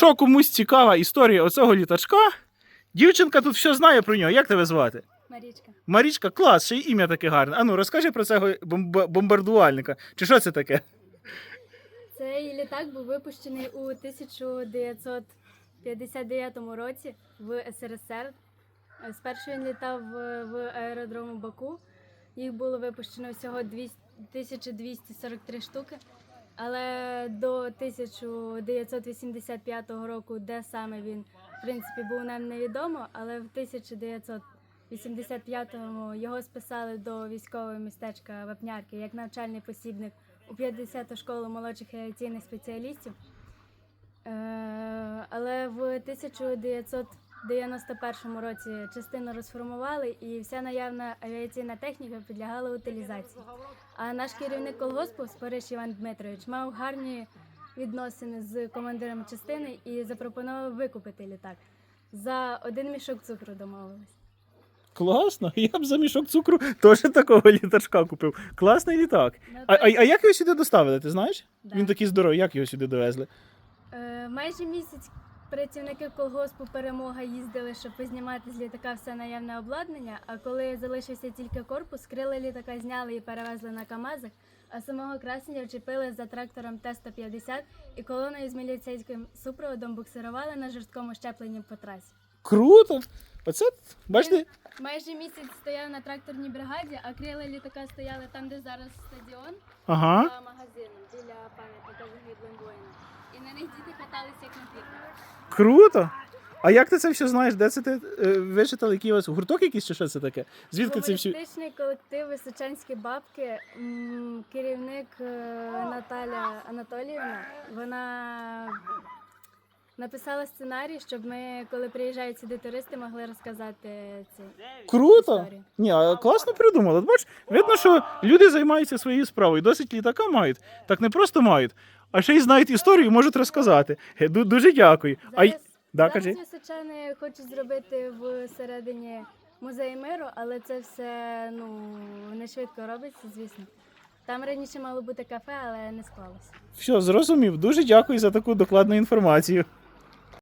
Якщо комусь цікава історія оцього літачка, дівчинка тут все знає про нього. Як тебе звати? Марічка. Марічка, клас, ще й ім'я таке гарне. Ану, розкажи про цього бомб- бомбардувальника. Чи що це таке? Цей літак був випущений у 1959 році в СРСР. Спершу він літав в, аеродрому Баку. Їх було випущено всього 200 1243 штуки. Але до 1985 року, де саме він, в принципі, був нам невідомо, але в 1985-му його списали до військового містечка Вапнярки як навчальний посібник у 50-ту школу молодших авіаційних спеціалістів. Е, але в 1991 році частину розформували і вся наявна авіаційна техніка підлягала утилізації. А наш керівник колгоспу Спориш Іван Дмитрович мав гарні відносини з командиром частини і запропонував викупити літак. За один мішок цукру домовились. Класно. Я б за мішок цукру теж такого літачка купив. Класний літак. Ну, А, а, а як його сюди доставили, ти знаєш? Да. Він такий здоровий, як його сюди довезли? Е, майже місяць працівники колгоспу перемога їздили, щоб познімати з літака все наявне обладнання. А коли залишився тільки корпус, крила літака зняли і перевезли на КАМАЗах, а самого красення вчепили за трактором Т-150 і колоною з міліцейським супроводом буксирували на жорсткому щепленні по трасі. Круто! Оце, бачите, Майже місяць стояв на тракторній бригаді, а крила літака стояли там, де зараз стадіон, ага. за магазином біля пам'ятника загиблим воїнам. І на них діти каталися як на піках. Круто! А як ти це все знаєш? Де це ти е, вичитав? Який у вас гурток якийсь чи що це таке? Звідки це все? Гумористичний колектив Височанські бабки. М, Керівник е, Наталя Анатоліївна. Вона написала сценарій, щоб ми, коли приїжджають сюди туристи, могли розказати це. Круто! історію. Ні, а класно придумали. От Бач, видно, що люди займаються своєю справою. Досить літака мають. Так не просто мають, а ще й знають історію і можуть розказати. Е, ду- Дуже дякую. А й- Зараз, да, зараз кажи. височани хочуть зробити всередині музей миру, але це все ну не швидко робиться, звісно. Там раніше мало бути кафе, але не склалося. Все, зрозумів. Дуже дякую за таку докладну інформацію.